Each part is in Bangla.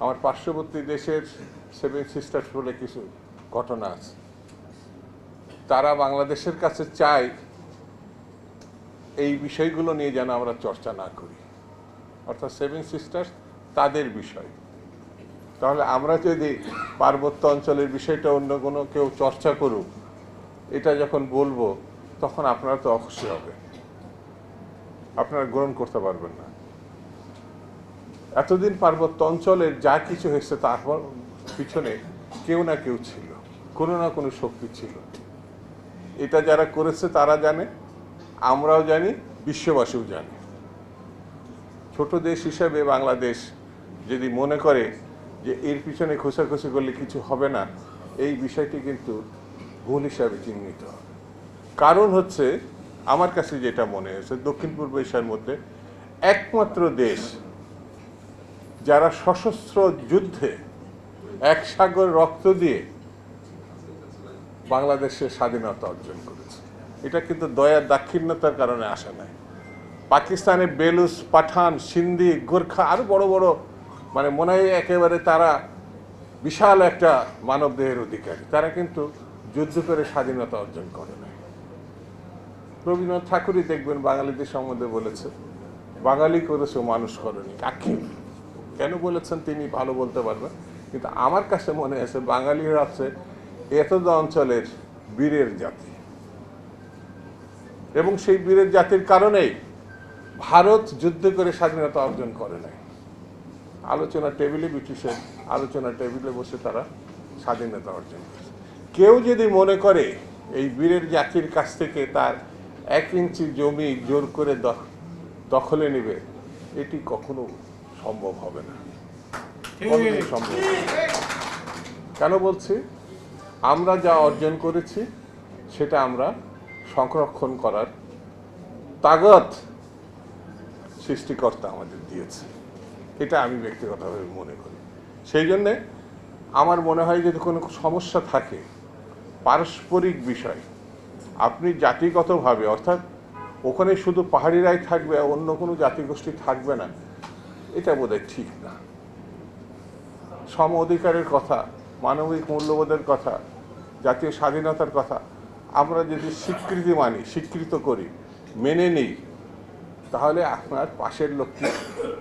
আমার পার্শ্ববর্তী দেশের সেভেন সিস্টার্স বলে কিছু ঘটনা আছে। তারা বাংলাদেশের কাছে চায় এই বিষয়গুলো নিয়ে যেন আমরা চর্চা না করি। অর্থাৎ সেভেন সিস্টার্স তাদের বিষয়। তাহলে আমরা যদি পার্বত্য অঞ্চলের বিষয়টা অন্য কোনো কেউ চর্চা করুক, এটা যখন বলব, তখন আপনারা তো অখুশি হবে। আপনারা গ্রহণ করতে পারবেন না। এতদিন পার্বত্য অঞ্চলের যা কিছু হয়েছে তারপর পিছনে কেউ না কেউ ছিল, কোনো না কোনো শক্তি ছিল। এটা যারা করেছে তারা জানে, আমরাও জানি, বিশ্ববাসীও জানে। ছোট দেশ হিসেবে বাংলাদেশ যদি মনে করে যে এর পিছনে খোঁচাখুচি করলে কিছু হবে না, এই বিষয়টি কিন্তু ভুল হিসাবে চিহ্নিত। কারণ হচ্ছে, আমার কাছে যেটা মনে হয়েছে, দক্ষিণ পূর্ব এশিয়ার মধ্যে একমাত্র দেশ যারা সশস্ত্র যুদ্ধে এক সাগর রক্ত দিয়ে বাংলাদেশের স্বাধীনতা অর্জন করেছে। এটা কিন্তু দয়ার দাক্ষিণ্যতার কারণে আসে নাই। পাকিস্তানে বেলুস পাঠান, সিন্ধি, গোর্খা আরও বড় বড় মানে মনে হয় একেবারে তারা বিশাল একটা মানবদেহের অধিকারী। তারা কিন্তু যুদ্ধ করে স্বাধীনতা অর্জন করে নাই। রবীন্দ্রনাথ ঠাকুরই দেখবেন বাঙালিদের সম্বন্ধে বলেছে, বাঙালি করেছে মানুষ করেনি আক্ষেপ কেন বলেছেন তিনি ভালো বলতে পারবেন? কিন্তু আমার কাছে মনে আছে, বাঙালিরা হচ্ছে এতদ অঞ্চলের বীরের জাতি। এবং সেই বীরের জাতির কারণেই ভারত যুদ্ধ করে স্বাধীনতা অর্জন করে নাই। আলোচনা টেবিলে ব্রিটিশের আলোচনা টেবিলে বসে তারা স্বাধীনতা অর্জন করেছে। কেউ যদি মনে করে এই বীরের জাতির কাছ থেকে তার এক ইঞ্চি জমি জোর করে দখলে নেবে, এটি কখনো সম্ভব হবে না। সম্ভব কেন বলছি? আমরা যা অর্জন করেছি সেটা আমরা সংরক্ষণ করার তাগত সৃষ্টিকর্তা আমাদের দিয়েছে। এটা আমি ব্যক্তিগতভাবে মনে করি। সেই জন্যে আমার মনে হয় যদি কোনো সমস্যা থাকে পারস্পরিক বিষয় আপনি জাতিগতভাবে অর্থাৎ ওখানে শুধু পাহাড়িরাই থাকবে অন্য কোনো জাতিগোষ্ঠী থাকবে না এটা বোধহয় ঠিক না। সম অধিকারের কথা, মানবিক মূল্যবোধের কথা, জাতীয় স্বাধীনতার কথা, আমরা যদি স্বীকৃতি মানি, স্বীকৃত করি, মেনে নিই, তাহলে আপনার পাশের লোকটি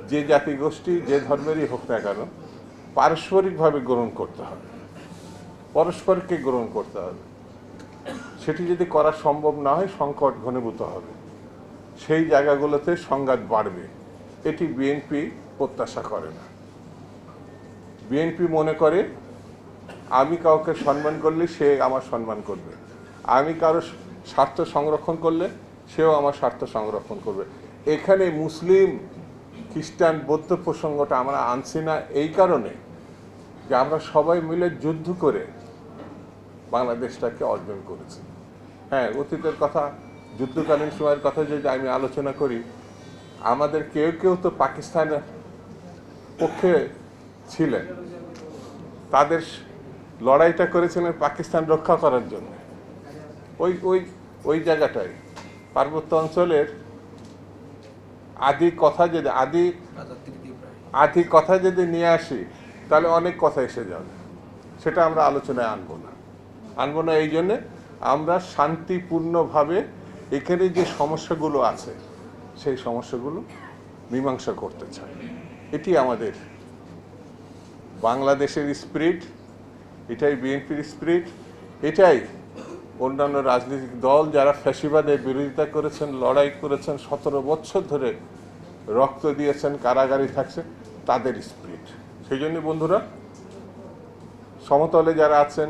যে জাতিগোষ্ঠী যে ধর্মেরই হোক না কেন, পারস্পরিকভাবে গ্রহণ করতে হবে। পরস্পরকে গ্রহণ করতে হবে। সেটি যদি করা সম্ভব না হয়, সংকট ঘনীভূত হবে। সেই জায়গাগুলোতে সংঘাত বাড়বে। এটি বিএনপি প্রত্যাশা করে না। বিএনপি মনে করে, আমি কাউকে সম্মান করলে সে আমার সম্মান করবে। আমি কারও স্বার্থ সংরক্ষণ করলে সেও আমার স্বার্থ সংরক্ষণ করবে। এখানে মুসলিম, খ্রিস্টান, বৌদ্ধ প্রসঙ্গটা আমরা আনছি না এই কারণে যে আমরা সবাই মিলে যুদ্ধ করে বাংলাদেশটাকে অর্জন করেছি। হ্যাঁ অতীতের কথা, যুদ্ধকালীন সময়ের কথা যদি আমি আলোচনা করি, আমাদের কেউ কেউ তো পাকিস্তানের পক্ষে ছিলেন। তাদের লড়াইটা করেছিলেন পাকিস্তান রক্ষা করার জন্য। ওই ওই ওই জায়গাটাই পার্বত্য অঞ্চলের আদি কথা যদি, আদি আদি কথা যদি নিয়ে আসি, তাহলে অনেক কথা এসে যাবে। সেটা আমরা আলোচনায় আনব না। আনব না এই জন্যে আমরা শান্তিপূর্ণভাবে এখানে যে সমস্যাগুলো আছে, সেই সমস্যাগুলো মীমাংসা করতে চাই। এটি আমাদের বাংলাদেশের স্পিরিট এটাই বিএনপির স্পিরিট এটাই অন্যান্য রাজনৈতিক দল যারা ফ্যাসিবাদের বিরোধিতা করেছেন, লড়াই করেছেন, সতেরো বছর ধরে রক্ত দিয়েছেন, কারাগারে থাকছে, তাদের স্পিরিট সেই জন্য বন্ধুরা, সমতলে যারা আছেন,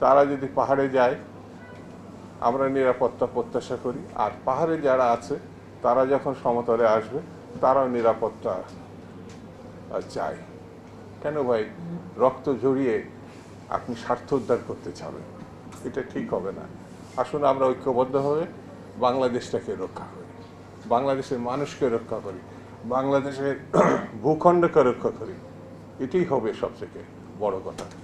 তারা যদি পাহাড়ে যায়, আমরা নিরাপত্তা প্রত্যাশা করি। আর পাহাড়ে যারা আছে, তারা যখন সমতলে আসবে, তারাও নিরাপত্তা চায় কেন ভাই? রক্ত ঝরিয়ে আপনি স্বার্থ উদ্ধার করতে চাবেন। এটা ঠিক হবে না। আসুন আমরা ঐক্যবদ্ধ হয়ে বাংলাদেশটাকে রক্ষা করি। বাংলাদেশের মানুষকে রক্ষা করি। বাংলাদেশের ভূখণ্ডকে রক্ষা করি। এটাই হবে সবথেকে বড় কথা।